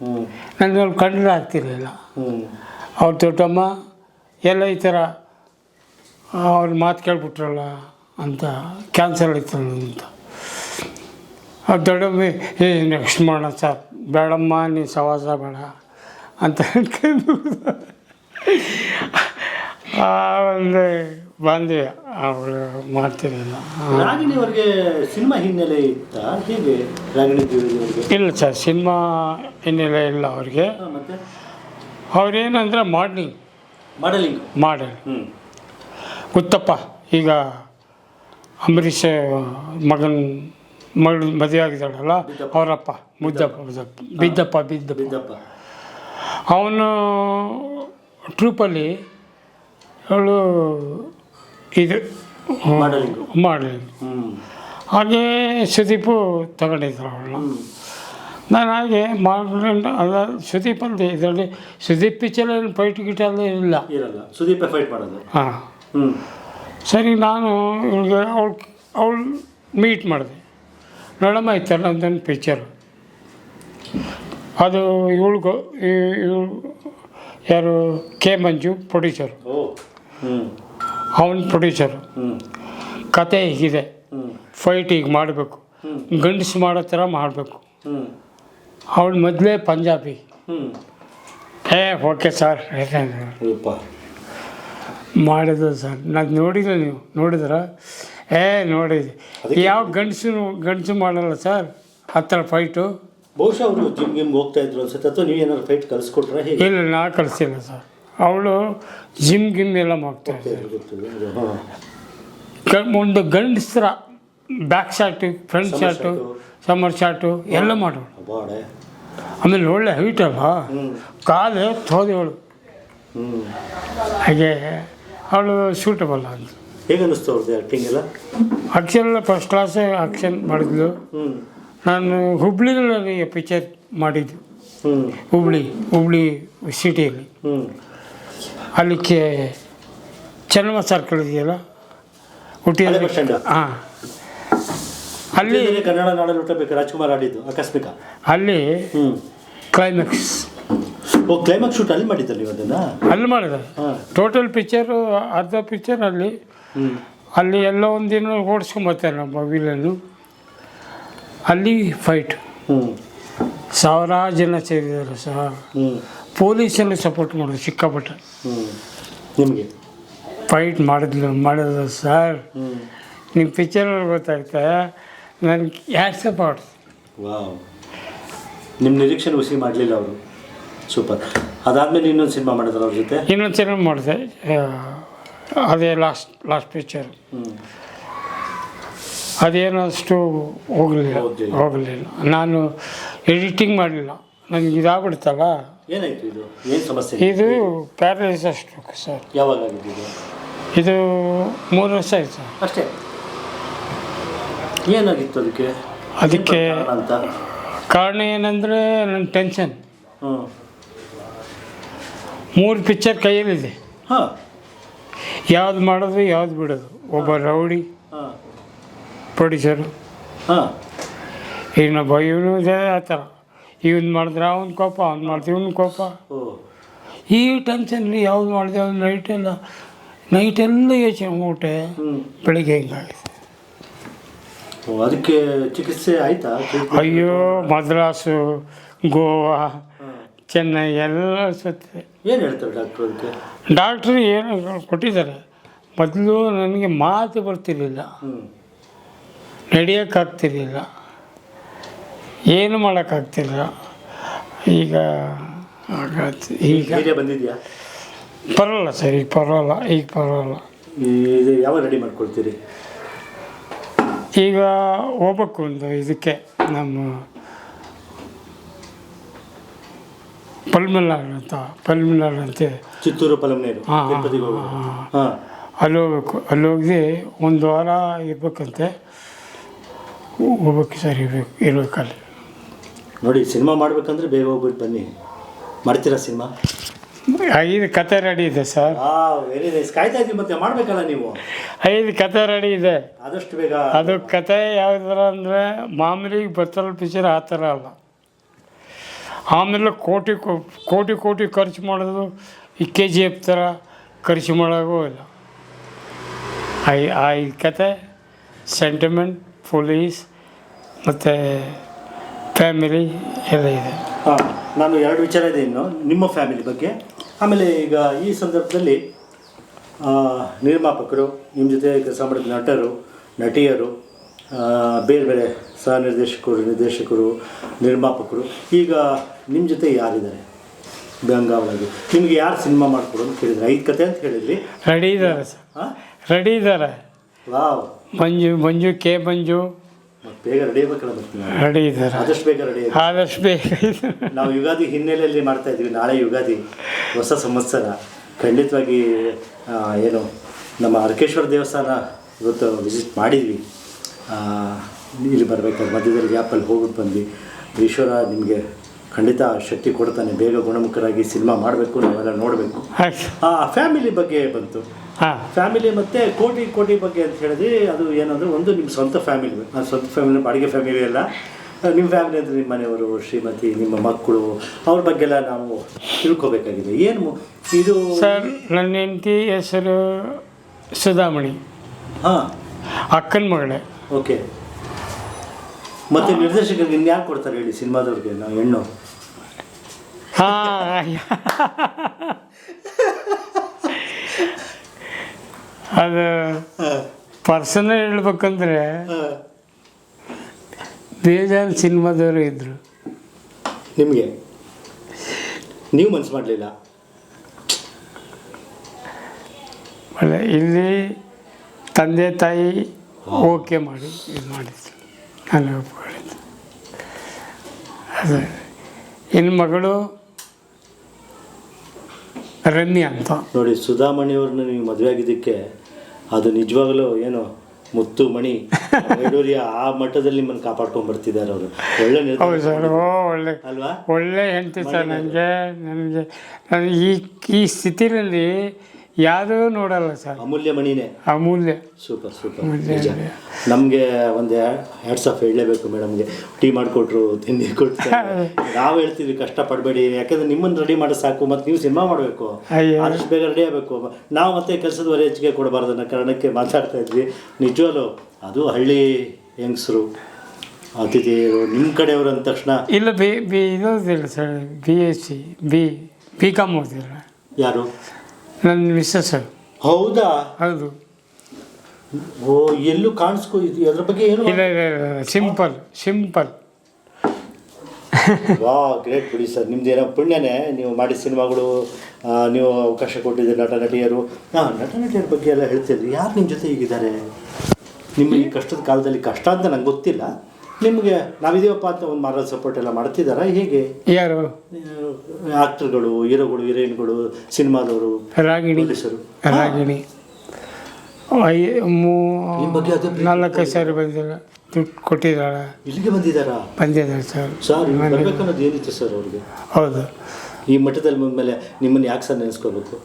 ಹ್ಞೂ ನನಗೆ ಕಂಡ್ರೆ ಆಗ್ತಿರ್ಲಿಲ್ಲ. ಹ್ಞೂ ಅವ್ರ ದೊಡ್ಡಮ್ಮ ಎಲ್ಲ ಈ ಥರ ಅವ್ರ ಮಾತು ಕೇಳ್ಬಿಟ್ರಲ್ಲ ಅಂತ ಕ್ಯಾನ್ಸರ್ ಆಯ್ತಲ್ಲ ಅಂತ. ಅವ್ರ ದೊಡ್ಡಮ್ಮ ಏ ನೆಕ್ಸ್ಟ್ ಮಾಡೋಣ ಸರ್ ಬೇಡಮ್ಮ ನೀನು ಸವಾಸ ಬೇಡ ಅಂತ ಅನ್ಕೊಂಡು ಆ ಒಂದು ಬಂದ್ವಿ ಅವಳು ಮಾಡ್ತಿರಲಿಲ್ಲ. ರಾಗಿಣಿ ಅವ್ರಿಗೆ ಸಿನಿಮಾ ಹಿನ್ನೆಲೆ ಇತ್ತ? ಹೇಗೆ ರಾಗಿಣಿ ಇಲ್ಲ ಸರ್ ಸಿನಿಮಾ ಹಿನ್ನೆಲೆ ಇಲ್ಲ ಅವ್ರಿಗೆ. ಅವ್ರೇನಂದ್ರೆ ಮಾಡ್ಲಿಂಗ್. ಮಾಡಲಿಂಗ್. ಮಾಡಿ ಹ್ಞೂ ಉತ್ತಪ್ಪ ಈಗ ಅಂಬರೀಷ್ ಮಗನ ಮಗಳು ಮದುವೆ ಆಗಿದ್ದಾಳಲ್ಲ. ಅವರಪ್ಪ ಮುದ್ದಪ್ಪ ಮುದ್ದಪ್ಪ. ಬಿದ್ದಪ್ಪ ಬಿದ್ದ ಬಿದ್ದಪ್ಪ. ಅವನು ಟ್ರೂಪಲ್ಲಿ ಅವಳು ಇದು Modeling. ಮಾಡಲಿ ಹ್ಞೂ ಹಾಗೆ ಸುದೀಪು ತಗೊಂಡಿದ್ರು ಅವಳನ್ನ ನಾನು ಹಾಗೆ ಮಾಡ್ಕೊಂಡು ಅಲ್ಲ ಸುದೀಪ್ ಅಂತ ಇದರಲ್ಲಿ ಸುದೀಪ್ ಪಿಕ್ಚರಲ್ಲಿ ಫೈಟ್ ಗಿಟ್ ಎಲ್ಲ ಇಲ್ಲ. ಇರಲ್ಲ. ಸುದೀಪ ಫೈಟ್ ಮಾಡೋದು. ಹಾಂ. ಸರಿ ನಾನು ಇವಳಿಗೆ ಅವಳು ಅವಳು ಮೀಟ್ ಮಾಡಿದೆ. ನೋಡಮ್ಮ ಇತ್ತಲ್ಲ ಅಂತಂದು ಪಿಕ್ಚರು ಅದು ಇವಳಿಗೂ ಇವಳು ಯಾರು ಕೆ ಮಂಜು ಪ್ರೊಡ್ಯೂಸರು ಅವನ ಪ್ರೊಡ್ಯೂಸರ್ ಕತೆ ಹೀಗಿದೆ. ಫೈಟ್ ಈಗ ಮಾಡಬೇಕು. ಗಂಡಸು ಮಾಡೋ ಥರ ಮಾಡಬೇಕು. ಅವಳು ಮೊದಲೇ ಪಂಜಾಬಿ. ಏ ಓಕೆ ಸರ್ ಮಾಡಿದ್ರು ಸರ್ ನಾನು ನೋಡಿದ್ರೆ ನೀವು. ನೋಡಿದ್ರ? ಏ ನೋಡಿದ್ರಿ ಯಾವ ಗಂಡಸು ಗಂಡಸು ಮಾಡಲ್ಲ ಸರ್ ಆ ಥರ ಫೈಟು ಬಹುಶಃ ಅವರು ಜಿಮ್ ಗಿಮ್ಗೆ ಹೋಗ್ತಾ ಇದ್ರು ಅನ್ಸುತ್ತೆ. ಅಥವಾ ನೀವು ಏನಾದ್ರು ಫೈಟ್ ಕಲಿಸ್ಕೊಟ್ರೆ ಹೇಗೆ? ಇಲ್ಲ ನಾ ಕಳಿಸಿಲ್ಲ ಸರ್ ಅವಳು ಜಿಮ್ ಗಿಮ್ ಎಲ್ಲ ಮಾಡ್ತಾ ಇದ್ದಾರೆ ಒಂದು ಗಂಡಸ್ರ back shot front shot somersault ಎಲ್ಲ ಮಾಡೋಳು. ಆಮೇಲೆ ಒಳ್ಳೆ ಹೈಟ್ ಅಲ್ಲ ಕಾಲು ತೋದವಳು ಹಾಗೆ ಅವಳು ಸೂಟಬಲ್ ಅಂತ ಹೇಗೆ ಅನ್ನಿಸ್ತು ಅವ್ರದ್ದು ಆ್ಯಕ್ಟಿಂಗ್ ಎಲ್ಲ? ಆಕ್ಷನ್ ಎಲ್ಲ ಫಸ್ಟ್ ಕ್ಲಾಸ್ ಆ್ಯಕ್ಷನ್ ಮಾಡಿದ್ಲು ನಾನು ಹುಬ್ಳಿಗಳಲ್ಲಿ ಪಿಕ್ಚರ್ ಮಾಡಿದ್ದು. ಹುಬ್ಳಿ ಹುಬ್ಳಿ ಸಿಟಿಯಲ್ಲಿ ಹ್ಞೂ ಚನ್ನಮ್ಮ ಸರ್ಕಲ್ ಇದೆಯಲ್ಲ ಹುಟ್ಟಿ ಹಾಂ ಅಲ್ಲಿ ಕನ್ನಡ ನಾಡಲ್ಲಿ ಹುಟ್ಟಬೇಕು ರಾಜ್ಕುಮಾರ್ ಆಡಿದ್ದು ಆಕಸ್ಮಿಕ. ಅಲ್ಲಿ ಕ್ಲೈಮ್ಯಾಕ್ಸ್ ಓ ಕ್ಲೈಮ್ಯಾಕ್ಸ್ ಶೂಟ್ ಅಲ್ಲಿ ಮಾಡಿದ್ದಲ್ಲಿ ಅದನ್ನು ಅಲ್ಲಿ ಮಾಡಿದೆ ಟೋಟಲ್ ಪಿಕ್ಚರು ಅರ್ಧ ಪಿಕ್ಚರ್ ಅಲ್ಲಿ. ಅಲ್ಲಿ ಎಲ್ಲ ಒಂದಿನ ಓಡಿಸ್ಕೊಂಬರ್ತಾರೆ ನಮ್ಮ ವಿಲನ್ನು ಅಲ್ಲಿ ಫೈಟ್ ಹ್ಞೂ ಸಾವಿರಾರು ಜನ ಸೇರಿದರು ಸಹ. ಹ್ಞೂ ಪೊಲೀಸಲ್ಲಿ ಸಪೋರ್ಟ್ ಮಾಡೋದು ಸಿಕ್ಕಾಪಟ್ಟೆ. ನಿಮಗೆ? ಫೈಟ್ ಮಾಡಿದ್ಲು ಮಾಡಿದ್ರು ಸರ್ ನಿಮ್ಮ ಪಿಕ್ಚರ್ ಗೊತ್ತಾಗುತ್ತೆ ನನಗೆ ಯಾರು ಸಪೋರ್ಟ್ ನಿಮ್ಮ ನಿರೀಕ್ಷೆ ಹುಸಿ ಮಾಡಲಿಲ್ಲ ಅವರು. ಸೂಪರ್ ಅದಾದಮೇಲೆ ಇನ್ನೊಂದು ಸಿನಿಮಾ ಮಾಡಿದ್ರು ಅವ್ರ ಜೊತೆ? ಇನ್ನೊಂದು ಸಿನಿಮಾ ಮಾಡಿದೆ. ಅದೇ ಲಾಸ್ಟ್ ಲಾಸ್ಟ್ ಪಿಕ್ಚರ್ ಅದೇನಷ್ಟು ಹೋಗ್ಲಿಲ್ಲ. ಹೋಗಲಿಲ್ಲ. ನಾನು ಎಡಿಟಿಂಗ್ ಮಾಡಲಿಲ್ಲ. ನನಗೆ ಇದಾಗ್ಬಿಡ್ತಲ್ಲ? ಏನಾಯ್ತು ಇದು? ಏನು ಸಮಸ್ಯೆ? ಇದು ಪ್ಯಾರಲೈಸ್ ಅಷ್ಟು ಸರ್. ಯಾವಾಗ ಆಗಿದ್ದು ಇದು ಮೂರು ವರ್ಷ ಆಯ್ತು. ಸರ್ ಅಷ್ಟೇ? ಏನಾಗಿತ್ತು ಅದಕ್ಕೆ? ಅದಕ್ಕೆ ಕಾರಣ ಅಂತ? ಕಾರಣ ಏನಂದರೆ ನನ್ನ ಟೆನ್ಷನ್. ಹ್ಞೂ ಮೂರು ಪಿಕ್ಚರ್ ಕೈಯಲ್ಲಿದೆ. ಹಾಂ. ಯಾವ್ದು ಮಾಡೋದು ಯಾವ್ದು ಬಿಡೋದು. ಒಬ್ಬ ರೌಡಿ ಹಾಂ. ಪ್ರೊಡ್ಯೂಸರು ಹಾಂ. ಇನ್ನೊಬ್ಬ ಇವನು ಇದೇ ಆ ಥರ. ಇವನು ಮಾಡಿದ್ರೆ ಅವ್ನ ಕೋಪ ಅವ್ನು ಮಾಡ್ತೀವಿ ಇವ್ನ ಕೋಪ. ಈ ಟೆನ್ಷನ್ ಯಾವ್ದು ಮಾಡಿದೆ? ಅವ್ನು ನೈಟೆಲ್ಲ ನೈಟೆಲ್ಲ ಯೋಚನೆ ಊಟ ಬೆಳಿಗ್ಗೆ ಹಿಂಗಾಗಿದೆ ಅದಕ್ಕೆ ಚಿಕಿತ್ಸೆ ಆಯ್ತಾ? ಅಯ್ಯೋ ಮದ್ರಾಸು ಗೋವಾ ಚೆನ್ನೈ ಎಲ್ಲ ಸುತ್ತೆ ಏನು ಹೇಳ್ತಾರೆ ಡಾಕ್ಟ್ರು ಅದಕ್ಕೆ? ಡಾಕ್ಟ್ರು ಏನು ಕೊಟ್ಟಿದ್ದಾರೆ? ಮೊದಲು ನನಗೆ ಮಾತು ಬರ್ತಿರಲಿಲ್ಲ. ನಡೆಯೋಕ್ಕಾಗ್ತಿರ್ಲಿಲ್ಲ ಏನು ಮಾಡೋಕ್ಕಾಗ್ತಿಲ್ಲ. ಈಗ ಈಗ ಬಂದಿದೆಯಾ? ಪರವಾಗಿಲ್ಲ ಸರ್ ಈಗ ಪರವಾಗಿಲ್ಲ ಈಗ ಪರವಾಗಿಲ್ಲ ಇದು ಯಾವಾಗ ರೆಡಿ ಮಾಡ್ಕೊಳ್ತೀರಿ? ಈಗ ಹೋಗ್ಬೇಕು ಒಂದು ಇದಕ್ಕೆ ನಮ್ಮ ಪಲ್ಮಿನಾರ್ ಅಂತ ಪಲ್ಮಿನಾರ್ ಅಂತ. ಚಿತ್ತೂರು ಹಾಂ. ಅಲ್ಲಿ ಹೋಗ್ಬೇಕು ಅಲ್ಲಿ ಹೋಗಿ ಒಂದು ವಾರ ಇರ್ಬೇಕಂತೆ. ಹೋಗ್ಬೇಕು ಸರ್ ಇರ್ಬೇಕು ಇರ್ಬೇಕಲ್ಲಿ. ನೋಡಿ ಸಿನಿಮಾ ಮಾಡ್ಬೇಕಂದ್ರೆ ಬೇಗ ಹೋಗ್ಬಿಟ್ಟು ಬನ್ನಿ. ಮಾಡ್ತೀರಾ ಸಿನಿಮಾ? ಐದು ಕತೆ ರೆಡಿ ಇದೆ ಸರ್ ವೆರಿ ನೈಸ್ ಕಾಯ್ತಾ ಇದ್ದೀವಿ ಮತ್ತೆ ಮಾಡಬೇಕಲ್ಲ ನೀವು? ಐದು ಕತೆ ರೆಡಿ ಇದೆ. ಆದಷ್ಟು ಬೇಗ. ಅದು ಕತೆ ಯಾವ್ದಾರ ಅಂದ್ರೆ ಮಾಮೂಲಿ ಬರ್ತಲ್ ಪಿಚರ್ ಆ ಥರ ಅಲ್ಲ. ಆಮೇಲೆ ಕೋಟಿ ಕೋಟಿ ಕೋಟಿ ಖರ್ಚು ಮಾಡೋದು ಈ ಕೆ ಜಿ ಎಫ್ ಥರ ಖರ್ಚು ಮಾಡೋಕ್ಕೂ ಇಲ್ಲ. ಐ ಐದು ಕತೆ ಸೆಂಟಿಮೆಂಟ್ ಪೊಲೀಸ್ ಮತ್ತು ಫ್ಯಾಮಿಲಿ ಎಲ್ಲ ಇದೆ. ಹಾಂ ನಾನು ಎರಡು ವಿಚಾರ ಇದೆ ಇನ್ನು ನಿಮ್ಮ ಫ್ಯಾಮಿಲಿ ಬಗ್ಗೆ. ಆಮೇಲೆ ಈಗ ಈ ಸಂದರ್ಭದಲ್ಲಿ ನಿರ್ಮಾಪಕರು ನಿಮ್ಮ ಜೊತೆ ಕೆಲಸ ಮಾಡಿದ ನಟರು ನಟಿಯರು ಬೇರೆ ಬೇರೆ ಸಹ ನಿರ್ದೇಶಕರು ನಿರ್ದೇಶಕರು ನಿರ್ಮಾಪಕರು ಈಗ ನಿಮ್ಮ ಜೊತೆ ಯಾರಿದ್ದಾರೆ? ಬೆಂಗಾವಲಾಗಿ ನಿಮಗೆ ಯಾರು ಸಿನಿಮಾ ಮಾಡಿಕೊಡು ಅಂತ ಕೇಳಿದ್ರೆ ಐದು ಕತೆ ಅಂತ ಹೇಳಿದ್ರಿ. ರೆಡಿ ಇದ್ದಾರೆ ಸರ್. ಹಾಂ? ರೆಡಿ ಇದ್ದಾರೆ. ವಾವ್. ಮಂಜು ಮಂಜು ಕೆ ಮಂಜು ಬೇಗ ರೆಡಿ ಆಗ್ಬೇಕಲ್ಲ. ರೆಡಿ ಇದ್ದಾರೆ. ಆದಷ್ಟು ಬೇಗ ರೆಡಿ ಆದಷ್ಟು ಬೇಗ. ನಾವು ಯುಗಾದಿ ಹಿನ್ನೆಲೆಯಲ್ಲಿ ಮಾಡ್ತಾ ಇದ್ದೀವಿ. ನಾಳೆ ಯುಗಾದಿ ಹೊಸ ಸಂವತ್ಸರ. ಖಂಡಿತವಾಗಿ ಏನು ನಮ್ಮ ಅರ್ಕೇಶ್ವರ ದೇವಸ್ಥಾನ ಇವತ್ತು ವಿಸಿಟ್ ಮಾಡಿದ್ವಿ. ಇಲ್ಲಿ ಬರಬೇಕಾದ್ರೆ ಮಧ್ಯದಲ್ಲಿ ಗ್ಯಾಪಲ್ಲಿ ಹೋಗ್ಬಿಟ್ಟು ಬಂದ್ವಿ. ಈಶ್ವರ ನಿಮಗೆ ಖಂಡಿತ ಶಕ್ತಿ ಕೊಡ್ತಾನೆ. ಬೇಗ ಗುಣಮುಖರಾಗಿ ಸಿನಿಮಾ ಮಾಡಬೇಕು ನಾವೆಲ್ಲ ನೋಡಬೇಕು. ಆ ಫ್ಯಾಮಿಲಿ ಬಗ್ಗೆ ಬಂತು. ಫ್ಯಾಮಿಲಿ ಮತ್ತೆ ಕೋಟಿ ಕೋಟಿ ಬಗ್ಗೆ ಅಂತ ಹೇಳಿದ್ರಿ ಅದು ಏನಂದ್ರೆ ಒಂದು ನಿಮ್ಮ ಸ್ವಂತ ಫ್ಯಾಮಿಲಿ. ನಾನು ಸ್ವಂತ ಫ್ಯಾಮಿಲಿ ಬಾಡಿಗೆ ಫ್ಯಾಮಿಲಿ ಅಲ್ಲ. ನಿಮ್ಮ ಫ್ಯಾಮಿಲಿ ಅಂದರೆ ನಿಮ್ಮ ಮನೆಯವರು ಶ್ರೀಮತಿ ನಿಮ್ಮ ಮಕ್ಕಳು ಅವ್ರ ಬಗ್ಗೆ ಎಲ್ಲ ನಾವು ತಿಳ್ಕೊಬೇಕಾಗಿದೆ. ಏನು ಇದು ಸರ್ ನನ್ನ ಹೆಂಡತಿ ಹೆಸರು ಸುಧಾಮಣಿ. ಹಾಂ. ಅಕ್ಕನ ಮಗಳೇ. ಓಕೆ. ಮತ್ತೆ ನಿರ್ದೇಶಕರಿಗೆ ಯಾಕೆ ಕೊಡ್ತಾರೆ ಹೇಳಿ ಸಿನಿಮಾದವ್ರಿಗೆ? ನಾವು ಹೆಣ್ಣು. ಹಾಂ ಅದು ಪರ್ಸನಲ್ ಹೇಳ್ಬೇಕಂದ್ರೆ ಬೇಜಾನ್ ಸಿನಿಮಾದವರು ಇದ್ದರು ನಿಮಗೆ? ನೀವು ಮನ್ಸು ಮಾಡಲಿಲ್ಲ? ಇಲ್ಲಿ ತಂದೆ ತಾಯಿ ಓಕೆ ಮಾಡಿ ಇದು ಮಾಡಿದ್ರು. ನಾನು ಒಪ್ಕೊಂಡಿದ್ದು. ಅದು. ಇನ್ನು ಮಗಳು ರಮ್ಯಾ ಅಂತ. ನೋಡಿ ಸುಧಾಮಣಿಯವ್ರನ್ನ ನೀವು ಮದುವೆ ಆಗಿದ್ದಕ್ಕೆ ಅದು ನಿಜವಾಗಲೂ ಏನು ಮುತ್ತು ಮಣಿ ವೈಡೂರ್ಯ ಆ ಮಟ್ಟದಲ್ಲಿ ನಿಮ್ಮನ್ನು ಕಾಪಾಡ್ಕೊಂಡ್ ಬರ್ತಿದ್ದಾರೆ ಅವರು. ಒಳ್ಳೆ ಹೌದು ಸರ್. ಓ ಒಳ್ಳೆ ಅಲ್ವಾ? ಒಳ್ಳೆ ಹೆಂಡತಿ ಸರ್ ನನಗೆ ನನಗೆ ನಾನು ಈ ಈ ಸ್ಥಿತಿನಲ್ಲಿ ಯಾವುದೂ ನೋಡಲ್ಲ ಸರ್. ಅಮೂಲ್ಯ ಮಣಿನೇ. ಅಮೂಲ್ಯ. Super super. ನಿಜ. ನಮಗೆ ಒಂದು ಹ್ಯಾಟ್ಸ್ ಆಫ್ ಹೇಳಲೇಬೇಕು ಮೇಡಮ್ಗೆ ಟೀ ಮಾಡಿಕೊಟ್ರು ತಿಂಡಿ ಕೊಡ್ತಾರೆ ನಾವು ಹೇಳ್ತೀವಿ ಕಷ್ಟಪಡಬೇಡಿ. ಯಾಕಂದ್ರೆ ನಿಮ್ಮನ್ನು ರೆಡಿ ಮಾಡಿ ಸಾಕು ಮತ್ತು ನೀವು ಸಿನಿಮಾ ಮಾಡಬೇಕು. ಆದಷ್ಟು ಬೇಗ ರೆಡಿ ಆಗಬೇಕು. ನಾವು ಮತ್ತೆ ಕೆಲಸದ ಹೊರೆ ಹೆಚ್ಚಿಗೆ ಕೊಡಬಾರ್ದು ಅನ್ನೋ ಕಾರಣಕ್ಕೆ ಮಾತಾಡ್ತಾ ಇದ್ವಿ. ನಿಜವಾಲು ಅದು ಹಳ್ಳಿ ಹೆಂಗಸರು ಅತಿಥಿಯರು ನಿಮ್ಮ ಕಡೆಯವರು ಅಂದ ತಕ್ಷಣ. ಇಲ್ಲ ಬಿ ಬಿ ಇರೋದಿಲ್ಲ sir. B S C B B com ಓದಿಲ್ಲ ಯಾರು? ನನ್ನ ಮಿಸ್ಸಸ್ ಹೌದಾ? ಹೌದು. ಓ ಎಲ್ಲೂ ಕಾಣಿಸ್ಕೊ ಇದು ಅದ್ರ ಬಗ್ಗೆ ಏನು? ಇಲ್ಲ ಇಲ್ಲ ಇಲ್ಲ ಸಿಂಪಲ್ ಸಿಂಪಲ್. ವಾ ಗ್ರೇಟ್ ಬಿಡಿ ಸರ್. ನಿಮ್ದು ಏನೋ ಪುಣ್ಯನೇ. ನೀವು ಮಾಡಿ ಸಿನಿಮಾಗಳು ಆ, ನೀವು ಅವಕಾಶ ಕೊಟ್ಟಿದ್ದೀರಿ ನಟ ನಟಿಯರು. ಹಾಂ ನಟ ನಟಿಯರ ಬಗ್ಗೆ ಎಲ್ಲ ಹೇಳ್ತಿದ್ರಿ ಯಾರು ನಿಮ್ಮ ಜೊತೆ ಈಗಿದ್ದಾರೆ ನಿಮ್ಮ ಈ ಕಷ್ಟದ ಕಾಲದಲ್ಲಿ ಕಷ್ಟ ಅಂತ ನಂಗೆ ಗೊತ್ತಿಲ್ಲ. ನಿಮಗೆ ನಾವಿದೀವಪ್ಪ ಅಂತ ಒಂದು ಮಾರಲ್ ಸಪೋರ್ಟ್ ಎಲ್ಲ ಮಾಡ್ತಿದ್ದಾರಾ ಹೇಗೆ? ಯಾರು? ಆಕ್ಟರ್ಗಳು ಹೀರೋಗಳು ಹೀರೋಯಿನ್ಗಳು ಸಿನಿಮಾದವರು ರಾಗಿಣಿ. ರಾಗಿಣಿ. ನಾಲ್ಕು ಸಾವಿರ ಬಂದಿದ್ದಾರೆ. ದುಡ್ಡು ಕೊಟ್ಟಿದ್ದಾಳೆ ಇಲ್ಲಿಗೆ ಬಂದಿದ್ದಾರಾ? ಬಂದಿದ್ದಾರೆ ಸರ್. ಸರ್ ಬರ್ಬೇಕನ್ನೋದು ಏನಿತ್ತು ಸರ್ ಅವ್ರಿಗೆ? ಹೌದು. ಈ ಮಠದಲ್ಲಿ ಬಂದಮೇಲೆ ನಿಮ್ಮನ್ನು ಯಾಕೆ ಸರ್ ನೆನೆಸ್ಕೋಬೇಕು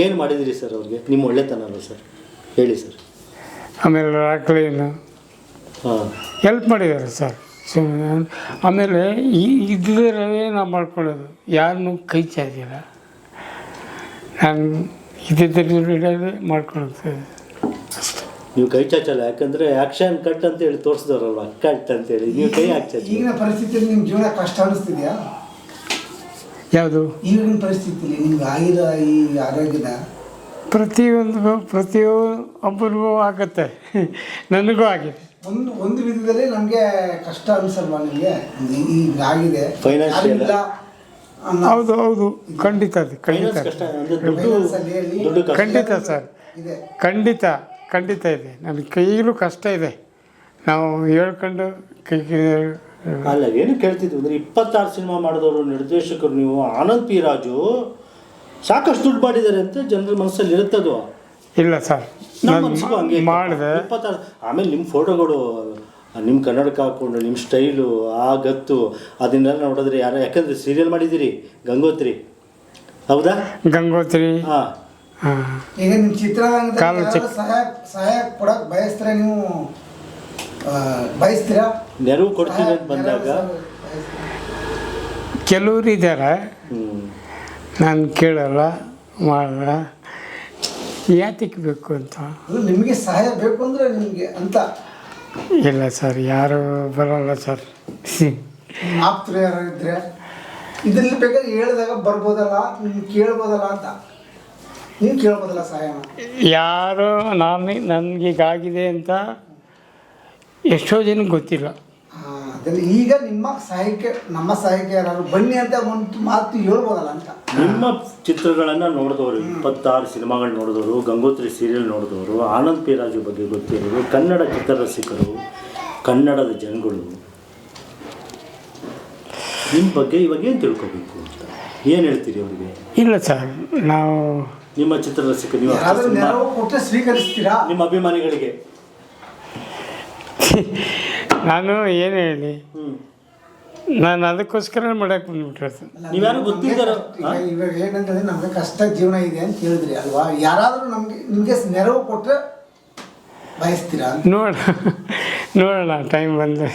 ಏನು ಮಾಡಿದಿರಿ ಸರ್ ಅವ್ರಿಗೆ? ನಿಮ್ಮ ಒಳ್ಳೆತನ ಅಲ್ಲ ಸರ್ ಹೇಳಿ ಸರ್ ಆಮೇಲೆ ರಾಕ್ಲೀನು ಹೆಲ್ಪ್ ಮಾಡಿದ್ದಾರೆ ಸರ್. ಆಮೇಲೆ ಈ ಇದ್ದರವೇ ನಾವು ಮಾಡ್ಕೊಳ್ಳೋದು. ಯಾರನ್ನೂ ಕೈ ಚಾಚಿಲ್ಲ. ನಾನು ಇದ್ದಿದ್ದರೆ ಮಾಡ್ಕೊಳ್ಳೋದು ಅಷ್ಟೇ. ನೀವು ಕೈ ಚಾಚಲ್ಲ ಯಾಕಂದ್ರೆ ಆಕ್ಷನ್ ಕಟ್ ಅಂತ ಹೇಳಿ ತೋರಿಸಿದವ್ರಲ್ವ ಕಟ್ ಅಂತ ಹೇಳಿ. ನೀವು ಕೈ ಹಾಕಿ ಈಗಿನ ಪರಿಸ್ಥಿತಿಯಲ್ಲಿ ನಿಮ್ಮ ಜೀವನ ಕಷ್ಟ ಅನಿಸ್ತಿದ್ಯಾ? ಯಾವುದು? ಈಗಿನ ಪರಿಸ್ಥಿತಿಯಲ್ಲಿ ನಿಮ್ಗೆ ಆಗಿರೋ ಈ ಆರೋಗ್ಯದ ಪ್ರತಿಯೊಂದು ಪ್ರತಿಯೊಬ್ಬರಿಗೂ ಆಗುತ್ತೆ. ನನಗೂ ಆಗಿದೆ. ಒಂದು ಒಂದು ವಿಧದಲ್ಲಿ ನಮಗೆ ಕಷ್ಟ ಅನ್ಸಲ್ವಾ ನಿಮಗೆ? ಈಗ ಆಗಿದೆ. Financial ಇಲ್ಲ ಅನ್ನೋ ಹೌದು ಹೌದು. ಖಂಡಿತ ಅದು ಖಂಡಿತ ಫೈನಾನ್ಸ್ ಕಷ್ಟ ಅಂದ್ರೆ ದುಡ್ಡು ಅಲ್ಲಿ ದುಡ್ಡು ಕಷ್ಟ. ಖಂಡಿತ ಸರ್. ಇದೆ. ಖಂಡಿತ ಖಂಡಿತ ಇದೆ. ನನ್ನ ಕೈಯಲ್ಲೂ ಕಷ್ಟ ಇದೆ. ನಾವು ಹೇಳ್ಕೊಂಡು ಕೈ ಅಲ್ಲ ಏನು ಕೇಳ್ತಿದ್ವಿ? ಅಂದರೆ ಇಪ್ಪತ್ತಾರು ಸಿನಿಮಾ ಮಾಡಿದವರು ನಿರ್ದೇಶಕರು ನೀವು ಆನಂದ್ ಪಿ ರಾಜು ಸಾಕಷ್ಟು ದುಡ್ಡು ಮಾಡಿದ್ದಾರೆ ಅಂತ ಜನರ ಮನಸ್ಸಲ್ಲಿ ಇರುತ್ತದು. ಇಲ್ಲ ಸರ್. ನಮ್ಮ ಮನ್ಸಿಗೂ ಹಂಗೆ ನಾನು ಇತ್ತು. ಮಾಡಿದೆ. ಇಪ್ಪತ್ತಾರು ಆಮೇಲೆ ನಿಮ್ಮ ಫೋಟೋಗಳು ನಿಮ್ಮ ಕನ್ನಡಕ್ಕೆ ಹಾಕೊಂಡು ನಿಮ್ಮ ಸ್ಟೈಲು ಆ ಗತ್ತು ಅದನ್ನೆಲ್ಲ ನೋಡಿದ್ರೆ ಯಾರು ಯಾಕಂದ್ರೆ ಸೀರಿಯಲ್ ಮಾಡಿದ್ದೀರಿ ಗಂಗೋತ್ರಿ. ಹೌದಾ? ಗಂಗೋತ್ರಿ. ಹಾಂ. ಹಾಂ. ಈಗ ನಿಮ್ಮ ಚಿತ್ರರಂಗದಲ್ಲಿ ಕಾಲು ಯಾರಾದ್ರು ಚೆಕ್. ಸಹಾಯ ಸಹಾಯ ಕೊಡಕ್ ಬಯಸ್ತೀರಾ ನೀವು ಆ, ಬಯಸ್ತೀರಾ? ನೆರವು ಕೊಡ್ತೀನಿ ಅಂತ ಬಂದಾಗ? ಕೆಲವ್ರು ಇದ್ದಾರೆ ಹ್ಞೂ ನಾನು ಕೇಳಲ್ಲ ಮಾಡಲ್ಲ ಯಾತಕ್ಕೆ ಬೇಕು ಅಂತ? ನಿಮಗೆ ಸಹಾಯ ಬೇಕು ಅಂದರೆ ನಿಮಗೆ ಅಂತ. ಇಲ್ಲ ಸರ್ ಯಾರು ಬರೋಲ್ಲ ಸರ್. ಆಪ್ತರು ಯಾರು ಇದ್ರೆ ಇದರಲ್ಲಿ ಬೇಕಾದ್ರೆ ಹೇಳಿದಾಗ ಬರ್ಬೋದಲ್ಲ ನೀವು ಕೇಳ್ಬೋದಲ್ಲ ಅಂತ. ನೀವು ಕೇಳ್ಬೋದಲ್ಲ ಸಹಾಯ ಯಾರು ನಾನು ನನಗೀಗಾಗಿದೆ ಅಂತ ಎಷ್ಟೋ ಜನಕ್ಕೆ ಗೊತ್ತಿಲ್ಲ. ಈಗ ನಿಮ್ಮ ಸಹಾಯಕ್ಕೆ ನಮ್ಮ ಸಹಾಯಕ್ಕೆ ಯಾರು ಬನ್ನಿ ಅಂತ ಒಂದು ಮಾತು ಹೇಳ್ಬೋದಲ್ಲ ಅಂತ? ನಿಮ್ಮ ಚಿತ್ರಗಳನ್ನು ನೋಡಿದವರು ಇಪ್ಪತ್ತಾರು ಸಿನಿಮಾಗಳು ನೋಡಿದವರು ಗಂಗೋತ್ರಿ ಸೀರಿಯಲ್ ನೋಡಿದವರು ಆನಂದ್ ಪಿ ರಾಜು ಬಗ್ಗೆ ಗೊತ್ತಿರೋರು ಕನ್ನಡ ಚಿತ್ರರಸಿಕರು ಕನ್ನಡದ ಜನಗಳು ನಿಮ್ಮ ಬಗ್ಗೆ ಇವಾಗ ಏನು ತಿಳ್ಕೊಬೇಕು ಅಂತ? ಏನು ಹೇಳ್ತೀರಿ ಅವರಿಗೆ? ಇಲ್ಲ ಸರ್ ನಾವು ನಿಮ್ಮ ಚಿತ್ರರಸಿಕ ನೀವು ಅಷ್ಟು ಯಾರಾದ್ರೂ ನೆರವು ಕೊಟ್ಟರೆ ಸ್ವೀಕರಿಸ್ತೀರಾ? ನಿಮ್ಮ ಅಭಿಮಾನಿಗಳಿಗೆ. ನಾನು ಏನು ಹೇಳಿ? ನಾನು ಅದಕ್ಕೋಸ್ಕರ ಮಾಡಕ್ಕೆ ಬಂದ್ಬಿಟ್ಟಿರ್ತೀನಿ ನೀವ್ಯಾರು ನಮ್ಗೆ ಗೊತ್ತಿದ್ದಾರೋ? ಈಗ ಇವಾಗ ಏನಂತಂದ್ರೆ ನಮಗೆ ಕಷ್ಟ ಜೀವನ ಇದೆ ಅಂತ ಹೇಳಿದ್ರಿ ಅಲ್ವಾ? ಯಾರಾದರೂ ನಮಗೆ ನಿಮಗೆ ನೆರವು ಕೊಟ್ಟರೆ ಬಯಸ್ತೀರಾ? ನೋಡ ನೋಡೋಣ ಟೈಮ್ ಬಂದರೆ.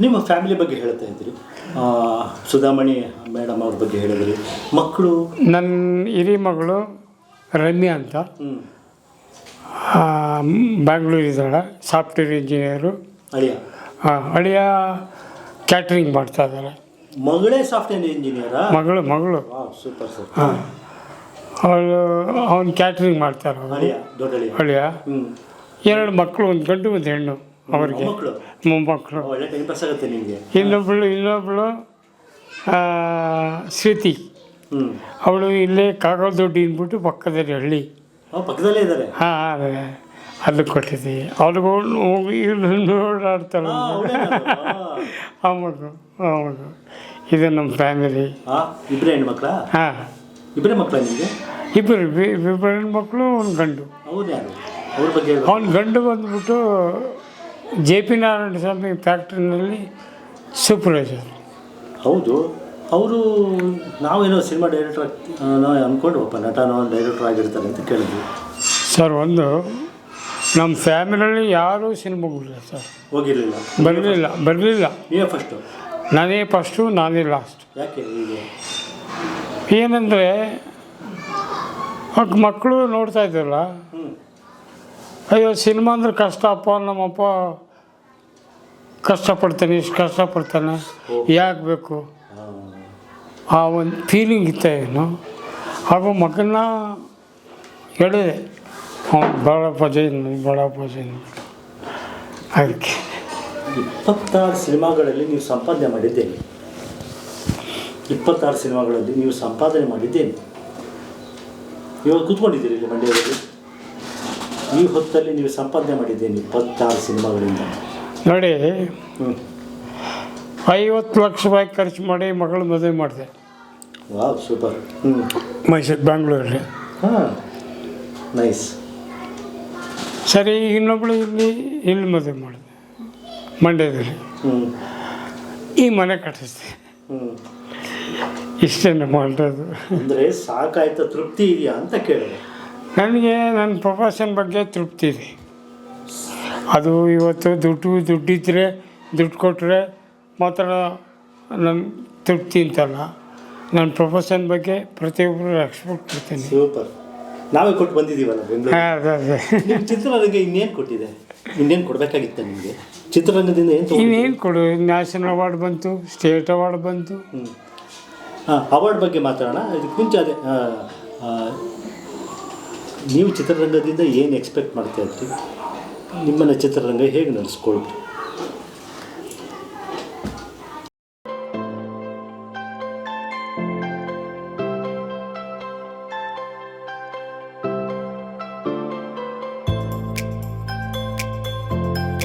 ನಿಮ್ಮ ಫ್ಯಾಮಿಲಿ ಬಗ್ಗೆ ಹೇಳ್ತಾ ಇದ್ರಿ. ಆ, ಸುಧಾಮಣಿ ಮೇಡಮ್ ಅವ್ರ ಬಗ್ಗೆ ಹೇಳಿದ್ರಿ. ಮಕ್ಕಳು? ನನ್ನ ಹಿರಿ ಮಗಳು ರಮ್ಯಾ ಅಂತ. ಹ್ಞೂ ಬ್ಯಾಂಗ್ಳೂರಿದ್ದಾಳೆ ಸಾಫ್ಟ್ವೇರ್ ಇಂಜಿನಿಯರು. ಅಳಿಯ. ಅಳಿಯ ಕ್ಯಾಟ್ರಿಂಗ್ ಮಾಡ್ತಾ ಇದ್ದಾರೆ. ಮಗಳೇ ಸಾಫ್ಟ್ವೇರ್ ಇಂಜಿನಿಯರಾ? ಮಗಳು ಮಗಳು. ಹಾಂ ಸೂಪರ್ ಸರ್ ಅವಳು ಅವ್ನು ಕ್ಯಾಟ್ರಿಂಗ್ ಮಾಡ್ತಾರೆ ಅಳಿಯ ದೊಡ್ಡ ಎರಡು ಮಕ್ಕಳು ಒಂದು ಗಂಡು ಒಂದು ಹೆಣ್ಣು ಅವ್ರಿಗೆ. ಮಕ್ಕಳು ಮೊಮ್ಮಕ್ಕಳು. ಇನ್ನೊಬ್ಬಳು ಇನ್ನೊಬ್ಬಳು ಶ್ರುತಿ. ಅವಳು ಇಲ್ಲೇ ಕಾಗದೊಡ್ಡಿ ಅಂದ್ಬಿಟ್ಟು ಪಕ್ಕದಲ್ಲಿ ಹಳ್ಳಿ. ಪಕ್ಕದಲ್ಲೇ ಇದ್ದಾರೆ. ಹಾಂ ಅಲ್ಲಿ ಕೊಟ್ಟಿದ್ದೀವಿ. ಅವ್ರಿಗೂ ಹೋಗಿ ಓಡಾಡ್ತಾರೆ ಹೌದು ಹೌದು ಮಗು ಆ ಮಗು. ಇದು ನಮ್ಮ ಫ್ಯಾಮಿಲಿ ಹಾಂ ಇಬ್ಬರೇ ಹೆಣ್ಮಕ್ಳಾ? ಹಾಂ. ಇಬ್ಬರೇ ಮಕ್ಕಳ ನಿಮಗೆ? ಇಬ್ಬರು ಇಬ್ಬರು ಹೆಣ್ಮಕ್ಳು ಒಂದು ಗಂಡು. ಅವ್ರ. ಅವ್ನ ಗಂಡು ಬಂದ್ಬಿಟ್ಟು ಜೆ ಪಿ ನಾರಾಯಣ ಸ್ವಾಮಿ ಫ್ಯಾಕ್ಟ್ರಿನಲ್ಲಿ ಸೂಪರ್ವೈಸರ್ ಹೌದು. ಅವರು ನಾವೇನೋ ಸಿನಿಮಾ ಡೈರೆಕ್ಟರ್ ನಾವು ಅಂದ್ಕೊಂಡು ಒಬ್ಬ ನಟನೋ ಡೈರೆಕ್ಟರ್ ಆಗಿರ್ತಾರೆ ಅಂತ ಕೇಳಿದ್ವಿ. ಸರ್ ಒಂದು ನಮ್ಮ ಫ್ಯಾಮಿಲಿಯಲ್ಲಿ ಯಾರೂ ಸಿನಿಮಾಗಳಿಲ್ಲ ಸರ್. ಹೋಗಿರಲಿಲ್ಲ. ಬರಲಿಲ್ಲ ಬರಲಿಲ್ಲ. ನೀವೇ ಫಸ್ಟು ನಾನೇ ಫಸ್ಟು ನಾನೇ ಲಾಸ್ಟ್ ಯಾಕೆ ಹೀಗೆ? ಏನಂದರೆ ಮಕ್ಕಳು ನೋಡ್ತಾ ಇದ್ರಲ್ಲ ಅಯ್ಯೋ ಸಿನಿಮಾ ಅಂದ್ರೆ ಕಷ್ಟ ಅಪ್ಪ ನಮ್ಮಪ್ಪ ಕಷ್ಟಪಡ್ತಾನೆ ಇಷ್ಟು ಕಷ್ಟಪಡ್ತಾನೆ. ಯಾಕೆ ಬೇಕು? ಆ ಒಂದು ಫೀಲಿಂಗ್ ಇತ್ತ ಏನು? ಹಾಗೂ ಮಗನ ಹೇಳಿದೆ ಅವ್ನು ಬೇಡಪ್ಪ ಜೈನ್ ಬೇಡಪ್ಪ ಜೈನ್ ಅದಕ್ಕೆ. ಇಪ್ಪತ್ತಾರು ಸಿನಿಮಾಗಳಲ್ಲಿ ನೀವು ಸಂಪಾದನೆ ಮಾಡಿದ್ದೇನೆ. ಇಪ್ಪತ್ತಾರು ಸಿನಿಮಾಗಳಲ್ಲಿ ನೀವು ಸಂಪಾದನೆ ಮಾಡಿದ್ದೇನೆ. ಇವಾಗ ಕೂತ್ಕೊಂಡಿದ್ದೀರಿ ಇಲ್ಲಿ ಮಂಡ್ಯದಲ್ಲಿ. ಈ ಹೊತ್ತಲ್ಲಿ ನೀವು ಸಂಪಾದನೆ ಮಾಡಿದ್ದೇನೆ ಇಪ್ಪತ್ತಾರು ಸಿನಿಮಾಗಳಿಂದ. ನೋಡಿ ಹ್ಞೂ ಐವತ್ತು ಲಕ್ಷ ರೂಪಾಯಿ ಖರ್ಚು ಮಾಡಿ ಮಗಳ ಮದುವೆ ಮಾಡಿದೆ. ವಾವ್ ಸೂಪರ್ ಹ್ಞೂ ಮೈಸೂರು ಹಾಂ ನೈಸ್ ಸರಿ ಇನ್ನೊಬ್ಬಳು ಇಲ್ಲಿ ಇಲ್ಲಿ ಮದುವೆ ಮಾಡಿದೆ ಮಂಡ್ಯದಲ್ಲಿ. ಹ್ಞೂ ಈ ಮನೆ ಕಟ್ಟಿಸ್ದೆ. ಹ್ಞೂ ಇಷ್ಟೇ ಮಾಡೋದು ಅಂದರೆ ಸಾಕಾಯ್ತ ತೃಪ್ತಿ ಇದೆಯಾ ಅಂತ ಕೇಳಿದೆ. ನನಗೆ ನನ್ನ ಪ್ರೊಫೆಷನ್ ಬಗ್ಗೆ ತೃಪ್ತಿ ಇದೆ. ಅದು ಇವತ್ತು ದುಡ್ಡು ದುಡ್ಡಿದ್ರೆ ದುಡ್ಡು ಕೊಟ್ಟರೆ ಮಾತ್ರ ನನ್ನ ತೃಪ್ತಿ ಅಂತಲ್ಲ. ನನ್ನ ಪ್ರೊಫೆಷನ್ ಬಗ್ಗೆ ಪ್ರತಿಯೊಬ್ಬರು ರೆಸ್ಪೆಕ್ಟ್ ಕೊಡ್ತೀನಿ ಸೂಪರ್. ನಾವೇ ಕೊಟ್ಟು ಬಂದಿದ್ದೀವಲ್ಲ ಬೆಂಗಳೂರು? ಹಾಂ ಅದೇ ಅದೇ. ನಿಮ್ಮ ಚಿತ್ರರಂಗ ಇನ್ನೇನು ಕೊಟ್ಟಿದೆ? ಇನ್ನೇನು ಕೊಡಬೇಕಾಗಿತ್ತು ನಿಮಗೆ? ಚಿತ್ರರಂಗದಿಂದ ಏನು ಇನ್ನೇನು ಕೊಡು ನ್ಯಾಷನಲ್ ಅವಾರ್ಡ್ ಬಂತು ಸ್ಟೇಟ್ ಅವಾರ್ಡ್ ಬಂತು. ಹಾಂ ಅವಾರ್ಡ್ ಬಗ್ಗೆ ಮಾತಾಡೋಣ. ಇದಕ್ಕೆ ಮುಂಚೆ ಅದೇ ಆ, ಆ, ನೀವು ಚಿತ್ರರಂಗದಿಂದ ಏನು ಎಕ್ಸ್ಪೆಕ್ಟ್ ಮಾಡ್ತಾ ಇದ್ರಿ? ನಿಮ್ಮನ್ನು ಚಿತ್ರರಂಗ ಹೇಗೆ ನಡೆಸ್ಕೊಳ್ತು?